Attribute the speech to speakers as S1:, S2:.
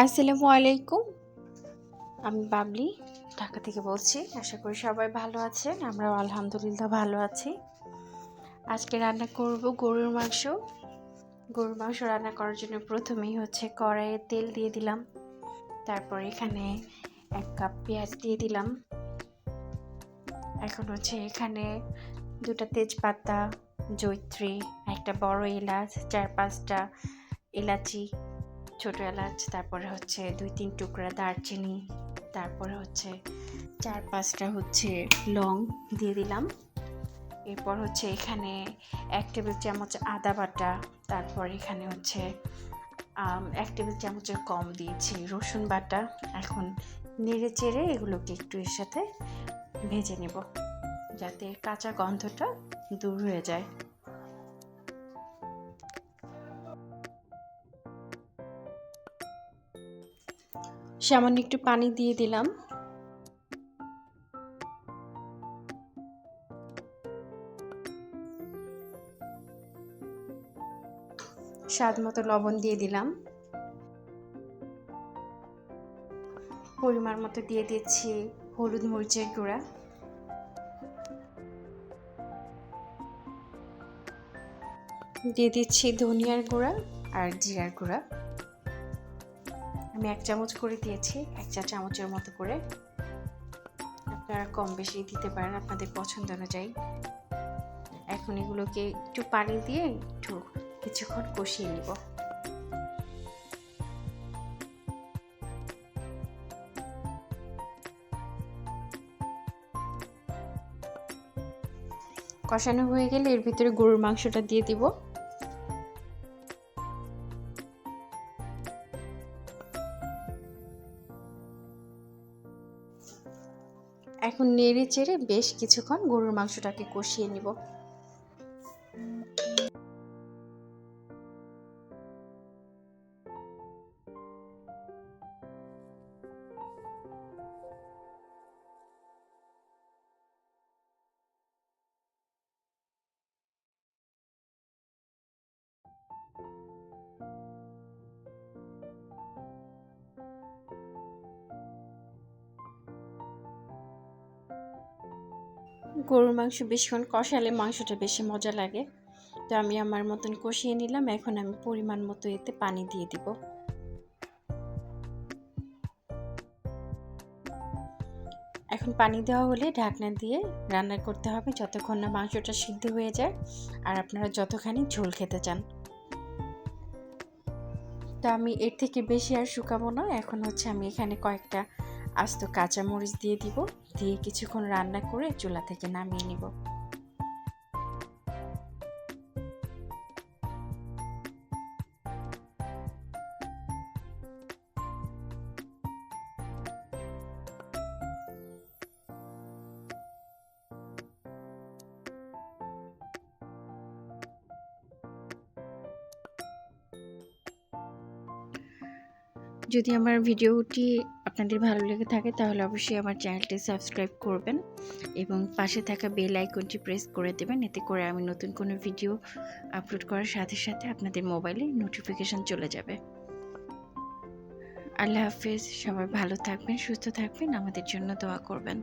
S1: আসসালামু আলাইকুম। আমি বাবলি, ঢাকা থেকে বলছি, আশা করি সবাই ভালো আছেন, আমরাও আলহামদুলিল্লাহ ভালো আছি। আজকে রান্না করব গরুর মাংস। গরুর মাংস রান্না করার জন্য প্রথমেই হচ্ছে কড়াইয়ে তেল দিয়ে দিলাম। তারপর এখানে এক কাপ পেঁয়াজ দিয়ে দিলাম। এখন হচ্ছে এখানে দুটা তেজপাতা জৈত্রী একটা বড় এলাচ, চার পাঁচটা এলাচি ছোট এলাচ, তারপরে হচ্ছে দুই, তিন টুকরা দারচিনি, তারপরে হচ্ছে চার, পাঁচটা হচ্ছে লং দিয়ে দিলাম। এরপর হচ্ছে এখানে এক টেবিল চামচ আদা বাটা, তারপর এখানে হচ্ছে এক টেবিল চামচের কম দিয়েছি রসুন বাটা। এখন নেড়ে চেড়ে এগুলোকে একটু এর সাথে ভেজে নেব, যাতে কাঁচা গন্ধটা দূর হয়ে যায়। সামান্য একটু পানি দিয়ে দিলাম। স্বাদ মতো লবণ দিয়ে দিলাম। পরিমাণ মতো দিয়ে দিচ্ছি হলুদ মরিচের গুঁড়া। দিয়ে দিচ্ছি ধনিয়ার গুঁড়া আর জিরার গুঁড়া। আমি এক চামচ করে দিয়েছি, এক চা চামচের মতো করে। আপনারা কম বেশি দিতে পারেন আপনাদের পছন্দ অনুযায়ী। এখন এগুলোকে একটু পানি দিয়ে একটু কিছুক্ষণ কষিয়ে নিব। কষানো হয়ে গেলে এর ভিতরে গরুর মাংসটা দিয়ে দিব। এখন নেড়ে চেড়ে বেশ কিছুক্ষণ গরুর মাংসটাকে কষিয়ে নিব। গরুর মাংস বেশিক্ষণ কষালে মাংসটা বেশি মজা লাগে। তো আমি আমার মতন কষিয়ে নিলাম, এখন আমি পরিমাণ মতো এতে পানি দিয়ে দিব। এখন পানি দেওয়া হলে ঢাকনা দিয়ে রান্না করতে হবে যতক্ষণ না মাংসটা সিদ্ধ হয়ে যায়। আর আপনারা যতখানি ঝোল খেতে চান। তো আমি এর থেকে বেশি আর শুকাবো না, এখন হচ্ছে আমি এখানে কয়েকটা আস্ত কাঁচামরিচ দিয়ে দিব দিয়ে কিছুক্ষণ রান্না করে চুলা থেকে নামিয়ে নিব। যদি আমার ভিডিওটি আপনাদের ভালো লেগে থাকে, তাহলে অবশ্যই আমার চ্যানেলটি সাবস্ক্রাইব করবেন এবং পাশে থাকা বেল আইকনটি প্রেস করে দেবেন। এতে করে আমি নতুন কোনো ভিডিও আপলোড করার সাথে সাথে আপনাদের মোবাইলে নোটিফিকেশান চলে যাবে। আল্লাহ হাফেজ। সবাই ভালো থাকবেন, সুস্থ থাকবেন। আমাদের জন্য দোয়া করবেন।